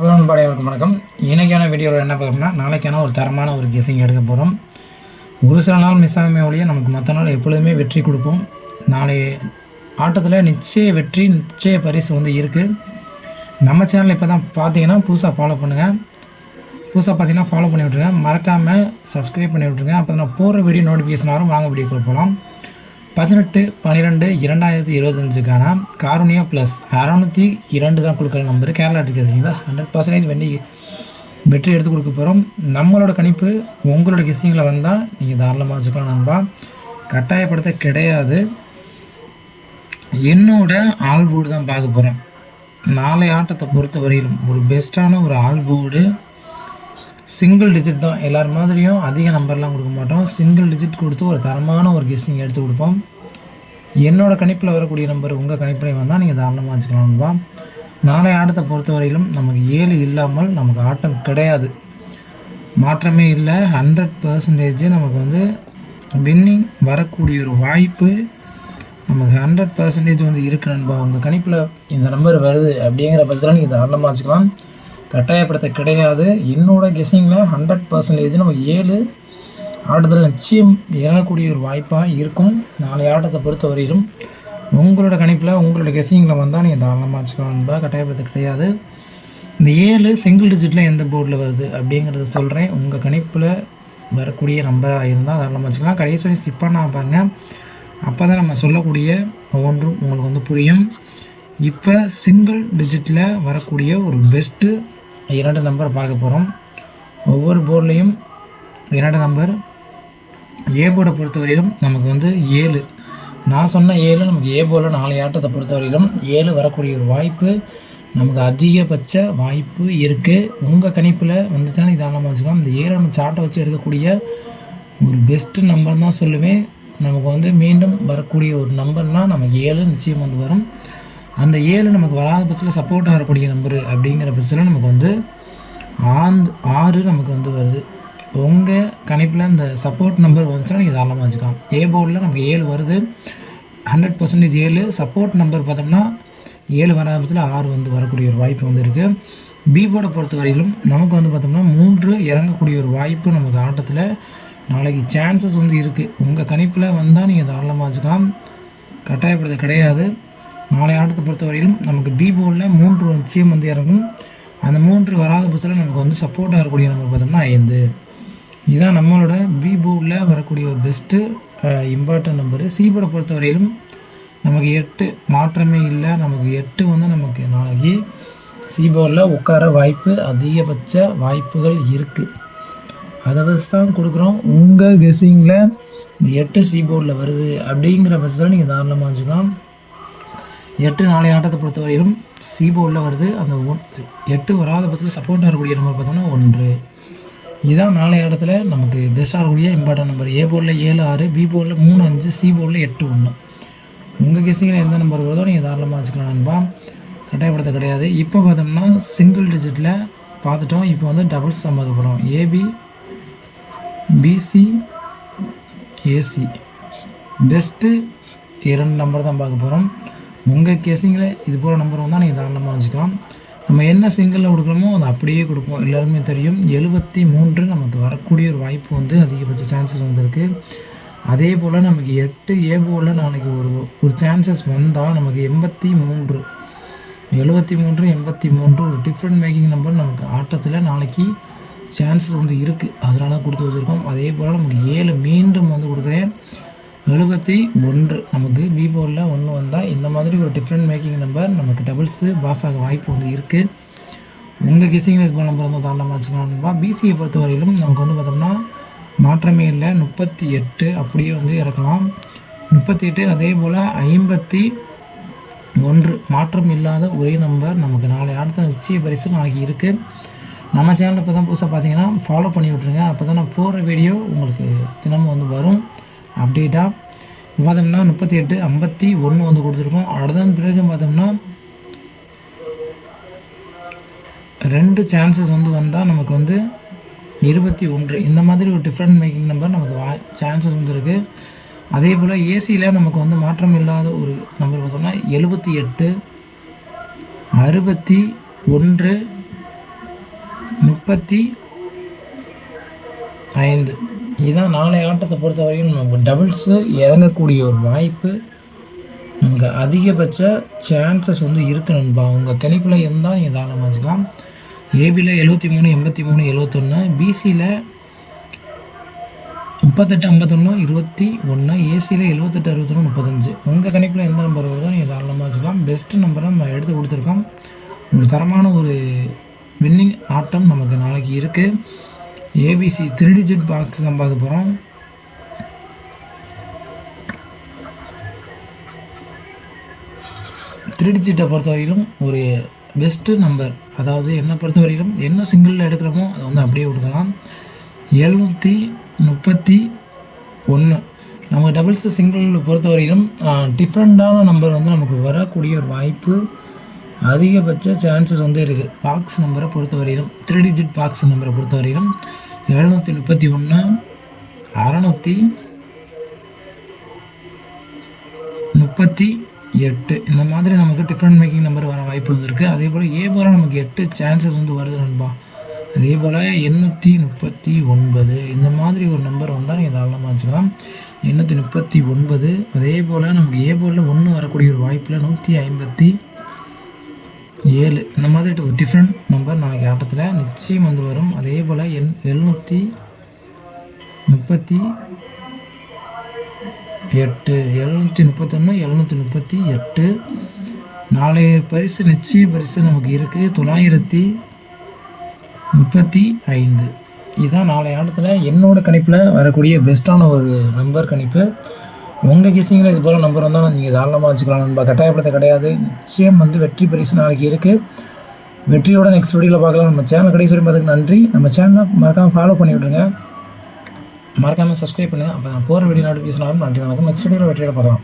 Hello நண்பாடையவருக்கு வணக்கம். இன்றைக்கான வீடியோவில் என்ன பார்க்கணும்னா நாளைக்கான ஒரு தரமான ஒரு கெஸிங் எடுக்க போகிறோம் ஒரு சில நாள் மிஸ் ஆகாமே ஒழிய நமக்கு மற்ற நாள் எப்பொழுதுமே வெற்றி கொடுப்போம். நாளை ஆட்டத்தில் நிச்சய வெற்றி நிச்சய பரிசு வந்து இருக்குது நம்ம சேனல் இப்போ தான் பார்த்தீங்கன்னா புதுசாக ஃபாலோ பண்ணுங்கள் புதுசாக பார்த்தீங்கன்னா ஃபாலோ பண்ணி விட்ருங்க மறக்காமல் சப்ஸ்கிரைப் பண்ணி விட்ருங்க அப்போ நான் போகிற வீடியோ நோட்டிஃபிகேஷன் வரும் வாங்க வீடியோக்குள்ள போகலாம் பதினெட்டு பன்னிரெண்டு இரண்டாயிரத்தி இருபத்தஞ்சுக்கான காருணியா ப்ளஸ் அறநூற்றி இரண்டு தான் கொடுக்குற நம்பர் கேரளா டிக்கெட்ஸிங்களா ஹண்ட்ரட் பர்சன்டேஜ் வெண்டி வெற்றி எடுத்து கொடுக்க போகிறோம் நம்மளோட கணிப்பு உங்களோட கெஸிங்கில் வந்தால் நீங்கள் தாராளமாக வச்சுக்கலாம் நண்பா. கட்டாயப்படுத்த கிடையாது. என்னோட ஆல்போர்டு தான் பார்க்க போகிறேன் நாளை ஆட்டத்தை பொறுத்த வரையிலும் ஒரு பெஸ்ட்டான ஒரு ஆல்போர்டு சிங்கிள் டிஜிட் தான். எல்லார் மாதிரியும் அதிக நம்பர்லாம் கொடுக்க மாட்டோம். சிங்கிள் டிஜிட் கொடுத்து ஒரு தரமான ஒரு கெஸ்ஸிங் எடுத்து கொடுப்போம். என்னோட கணிப்பில் வரக்கூடிய நம்பர் உங்கள் கணிப்பில் வந்தால் நீங்கள் தாராளமாக வச்சுக்கலாம்ப்பா நாளை ஆட்டத்தை பொறுத்தவரையிலும் நமக்கு ஏழு இல்லாமல் நமக்கு ஆட்டம் கிடையாது. மாற்றமே இல்லை. ஹண்ட்ரட் பர்சன்டேஜ் நமக்கு வந்து வின்னிங் வரக்கூடிய ஒரு வாய்ப்பு நமக்கு ஹண்ட்ரட் பர்சன்டேஜ் வந்து இருக்கு நண்பா. உங்கள் கணிப்பில் இந்த நம்பர் வருது அப்படிங்கிற பட்சத்தில் நீங்கள் தாராளமாக வச்சுக்கலாம். கட்டாயப்படுத்த கிடையாது. என்னோடய கெஸிங்கில் ஹண்ட்ரட் பர்சன்டேஜ் நம்ம ஏழு ஆட்டத்தில் நிச்சயம் இறங்கக்கூடிய ஒரு வாய்ப்பாக இருக்கும். நாளை ஆட்டத்தை பொறுத்த வரையிலும் உங்களோட கணிப்பில் உங்களோட கெஸிங்கில் வந்தால் நீங்கள் தாராளமாக வச்சுக்கலாம். கட்டாயப்படுத்த கிடையாது. இந்த ஏழு சிங்கிள் டிஜிட்டில் எந்த போர்டில் வருது அப்படிங்கிறத சொல்கிறேன் உங்கள் கணிப்பில் வரக்கூடிய நம்பராக இருந்தால் தாராளமாக வச்சுக்கலாம். கடைசி வரை ஸ்கிப் பண்ணால் பாருங்கள் அப்போ தான் நம்ம சொல்லக்கூடிய ஒவ்வொன்றும் உங்களுக்கு வந்து புரியும். இப்போ சிங்கிள் டிஜிட்டில் வரக்கூடிய ஒரு பெஸ்ட்டு இரண்டு நம்பர் பார்க்க போகிறோம் ஒவ்வொரு போர்ட்லேயும் இரண்டு நம்பர் ஏ போர்டை பொறுத்தவரையிலும் நமக்கு வந்து ஏழு. நான் சொன்ன ஏழு நமக்கு ஏ போர்டில் நாலு ஆட்டத்தை பொறுத்தவரையிலும் ஏழு வரக்கூடிய ஒரு வாய்ப்பு நமக்கு அதிகபட்ச வாய்ப்பு இருக்குது உங்கள் கணிப்பில் வந்துச்சுன்னா நிதானமாக வச்சுக்கலாம். இந்த ஏழு நம்ம சாட்டை வச்சு எடுக்கக்கூடிய ஒரு பெஸ்ட்டு நம்பர் தான் சொல்லுவேன். நமக்கு வந்து மீண்டும் வரக்கூடிய ஒரு நம்பர்னால் நமக்கு ஏழு நிச்சயம் வந்து வரும். அந்த ஏழு நமக்கு வராத பட்சத்தில் சப்போர்ட் ஆகக்கூடிய நம்பரு அப்படிங்கிற பட்சத்தில் நமக்கு வந்து ஆந்து ஆறு நமக்கு வந்து வருது. உங்கள் கணிப்பில் இந்த சப்போர்ட் நம்பர் வந்துச்சுன்னா நீங்கள் தாராளமாக வச்சுக்கலாம். ஏ போர்டில் நமக்கு ஏழு வருது. ஹண்ட்ரட் பர்சன்டேஜ் ஏழு சப்போர்ட் நம்பர் பார்த்தோம்னா ஏழு வராத பட்சத்தில் ஆறு வந்து வரக்கூடிய ஒரு வாய்ப்பு வந்து இருக்குது பி போர்டை பொறுத்த வரையிலும் நமக்கு வந்து பார்த்தோம்னா மூன்று இறங்கக்கூடிய ஒரு வாய்ப்பு நமக்கு ஆட்டத்தில் நாளைக்கு சான்சஸ் வந்து இருக்குது உங்கள் கணிப்பில் வந்தால் நீங்கள் தாராளமாக வச்சுக்கலாம். கட்டாயப்படுறது கிடையாது. நாளை ஆட்டத்தை பொறுத்தவரையிலும் நமக்கு பி போலில் மூன்று நிச்சயம் வந்து இறங்கும். அந்த மூன்று வராத பட்சத்தில் நமக்கு வந்து சப்போர்ட்டாக இருக்கக்கூடிய நம்பர் பார்த்தோம்னா ஐந்து. இதுதான் நம்மளோட பி போர்டில் வரக்கூடிய ஒரு பெஸ்ட்டு இம்பார்ட்டன்ட் நம்பரு சி போர்டை பொறுத்தவரையிலும் நமக்கு எட்டு மாற்றமே இல்லை. நமக்கு எட்டு வந்து நமக்கு நாளைக்கு சி போர்டில் உட்கார வாய்ப்பு அதிகபட்ச வாய்ப்புகள் இருக்குது அதை வச்சு தான் கொடுக்குறோம். உங்கள் கெஸ்ஸிங்கில் இந்த எட்டு சி போர்டில் வருது அப்படிங்கிற பட்சத்தில் நீங்கள் தாராளமாக வச்சுக்கலாம். எட்டு நாளை ஆட்டத்தை பொறுத்தவரையிலும் சீபோர்டில் வருது. அந்த ஒன் எட்டு வராத பட்சத்தில் சப்போர்ட் வரக்கூடிய நம்பர் பார்த்தோம்னா ஒன்று. இதுதான் நாளைய ஆட்டத்தில் நமக்கு பெஸ்ட்டாக இருக்கக்கூடிய இம்பார்ட்டன்ட் நம்பர் ஏ போர்டில் ஏழு ஆறு பி போர்டில் மூணு அஞ்சு சி போர்டில் எட்டு ஒன்று உங்கள் கெஸ்ஸிங்கில் எந்த நம்பர் வருதோ நீங்கள் தாராளமாக வச்சுக்கலாம் நண்பா. கட்டாயப்படுத்த கிடையாது. இப்போ பார்த்தோம்னா சிங்கிள் டிஜிட்டில் பார்த்துட்டோம். இப்போ வந்து டபுள்ஸ் தான் பார்க்க போகிறோம் ஏபி பிசி ஏசி பெஸ்ட்டு இரண்டு நம்பர் தான் பார்க்க போகிறோம் உங்கள் கேசிங்கில் இது போல் நம்பர் வந்தால் நீங்கள் தாராளமாக வச்சுக்கலாம் நம்ம என்ன சிங்கிளில் கொடுக்குறோமோ அதை அப்படியே கொடுப்போம். எல்லாருமே தெரியும். எழுபத்தி மூன்று நமக்கு வரக்கூடிய ஒரு வாய்ப்பு வந்து அதிகபட்ச சான்சஸ் வந்திருக்கு அதே போல் நமக்கு எட்டு ஏ போல் நாளைக்கு ஒரு ஒரு சான்சஸ் வந்தால் நமக்கு எண்பத்தி மூன்று. எழுபத்தி மூன்று எண்பத்தி மூன்று ஒரு டிஃப்ரெண்ட் மேக்கிங் நம்பர் நமக்கு ஆட்டத்தில் நாளைக்கு சான்சஸ் வந்து இருக்குது அதனால கொடுத்து வச்சுருக்கோம். அதே போல் நமக்கு ஏழு மீண்டும் வந்து கொடுக்குறேன். எழுபத்தி ஒன்று. நமக்கு விபோவில் ஒன்று வந்தால் இந்த மாதிரி ஒரு டிஃப்ரெண்ட் மேக்கிங் நம்பர் நமக்கு டபுள்ஸு பாஸ் ஆக வாய்ப்பு வந்து இருக்குது உங்கள் கிசிங்கில் இருக்கிற நம்பர் வந்து தாண்டமாக வச்சுக்கலாம்ப்பா பிசியை பொறுத்த வரையிலும் நமக்கு வந்து பார்த்தோம்னா மாற்றமே இல்லை. முப்பத்தி எட்டு அப்படியே வந்து இறக்கலாம். முப்பத்தி எட்டு அதே போல் ஐம்பத்தி ஒன்று. மாற்றம் இல்லாத ஒரே நம்பர் நமக்கு நாளை அடுத்த நிச்சய பரிசு நாளைக்கு இருக்குது நம்ம சேனலில் இப்போ தான் புதுசாக பார்த்தீங்கன்னா ஃபாலோ பண்ணி விட்ருங்க அப்போ தான் நான் போகிற வீடியோ உங்களுக்கு தினமும் வந்து வரும். அப்டேட்டாக பார்த்தோம்னா முப்பத்தி எட்டு ஐம்பத்தி ஒன்று வந்து கொடுத்துருக்கோம். அடுத்த பிறகு பார்த்தோம்னா ரெண்டு சான்சஸ் வந்து வந்தால் நமக்கு வந்து இருபத்தி ஒன்று. இந்த மாதிரி ஒரு டிஃப்ரெண்ட் மேக்கிங் நம்பர் நமக்கு வா சான்சஸ் வந்துருக்கு அதே போல் ஏசியில் நமக்கு வந்து மாற்றம் இல்லாத ஒரு நம்பர் பார்த்தோம்னா எழுபத்தி எட்டு அறுபத்தி ஒன்று முப்பத்தி ஐந்து. இதுதான் நாளைய ஆட்டத்தை பொறுத்த வரைக்கும் நமக்கு டபுள்ஸு இறங்கக்கூடிய ஒரு வாய்ப்பு நமக்கு அதிகபட்ச சான்சஸ் வந்து இருக்கு நண்பா. உங்கள் கணிப்பில் இருந்தால் நீங்கள் தாராளமாக வச்சுக்கலாம் ஏபியில் எழுபத்தி மூணு எண்பத்தி மூணு எழுபத்தொன்று பிசியில் முப்பத்தெட்டு ஐம்பத்தொன்று இருபத்தி ஒன்று ஏசியில் எழுபத்தெட்டு அறுபத்தொன்று முப்பத்தஞ்சு. உங்கள் கணிப்பில் எந்த நம்பர் வருதோ நீங்கள் தாராளமாக வச்சுக்கலாம் பெஸ்ட்டு நம்பரை நம்ம எடுத்து கொடுத்துருக்கோம். ஒரு தரமான ஒரு வின்னிங் ஆட்டம் நமக்கு நாளைக்கு இருக்குது ஏபிசி த்ரீ டிஜிட் பாக்ஸ் தான் பார்க்க போகிறோம் த்ரீ டிஜிட்டை பொறுத்தவரையிலும் ஒரு பெஸ்ட்டு நம்பர் அதாவது என்னை பொறுத்தவரையிலும் என்ன சிங்கிளில் எடுக்கிறோமோ அதை வந்து அப்படியே கொடுக்கலாம் எழுநூற்றி முப்பத்தி ஒன்று நம்ம டபுள்ஸு சிங்கிள் பொறுத்தவரையிலும் டிஃப்ரெண்ட்டான நம்பர் வந்து நமக்கு வரக்கூடிய ஒரு வாய்ப்பு அதிகபட்ச சான்சஸ் வந்து இருக்குது பாக்ஸ் நம்பரை பொறுத்தவரையிலும் த்ரீ டிஜிட் பாக்ஸ் நம்பரை பொறுத்தவரையிலும் எழுநூற்றி முப்பத்தி ஒன்று அறநூற்றி முப்பத்தி எட்டு. இந்த மாதிரி நமக்கு டிஃப்ரெண்ட் மேக்கிங் நம்பர் வர வாய்ப்பு வந்துருக்கு அதே போல் ஏ போல் நமக்கு எட்டு சான்சஸ் வந்து வருது நண்பா. அதே போல் எண்ணூற்றி முப்பத்தி ஒன்பது. இந்த மாதிரி ஒரு நம்பர் வந்தால் நீங்கள் தாராளமாக வச்சுக்கலாம். எண்ணூற்றி முப்பத்தி ஒன்பது. அதே போல் நமக்கு ஏ போலில் ஒன்று வரக்கூடிய ஒரு வாய்ப்பில் நூற்றி ஐம்பத்தி ஏழு. இந்த மாதிரி ஒரு டிஃப்ரெண்ட் நம்பர் நாளைக்கு ஆட்டத்தில் நிச்சயம் வந்து வரும். அதே போல் எண் எழுநூற்றி முப்பத்தி எட்டு. எழுநூற்றி முப்பத்தொன்று எழுநூற்றி முப்பத்தி எட்டு. நாளைய பரிசு நிச்சய பரிசு நமக்கு இருக்குது தொள்ளாயிரத்தி முப்பத்தி ஐந்து. இதுதான் நாளைய ஆட்டத்தில் என்னோடய கணிப்பில் வரக்கூடிய பெஸ்ட்டான ஒரு நம்பர் கணிப்பு. உங்கள் கெஸிங்கில் இது போல் நம்பர் வந்தால் நீங்கள் தாராளமாக வச்சுக்கலாம் நண்பா. கட்டாயப்படுத்த கிடையாது. நிச்சயம் வந்து வெற்றி பரிசு நாளைக்கு இருக்குது வெற்றியோட நெக்ஸ்ட் வீடியோவில் பார்க்கலாம். நம்ம சேனல் கடைசி வரையும் பார்த்துக்கு நன்றி. நம்ம சேனலை மறக்காமல் ஃபாலோ பண்ணி விட்ருங்க மறக்காமல் சப்ஸ்கிரைப் பண்ணுங்கள் அப்போ நான் போகிற வீடியோ நோட்டிஃபிகேஷன் ஆகும். நன்றி. வணக்கம். நெக்ஸ்ட் வீடியோவில் வெற்றியோட பார்க்கலாம்.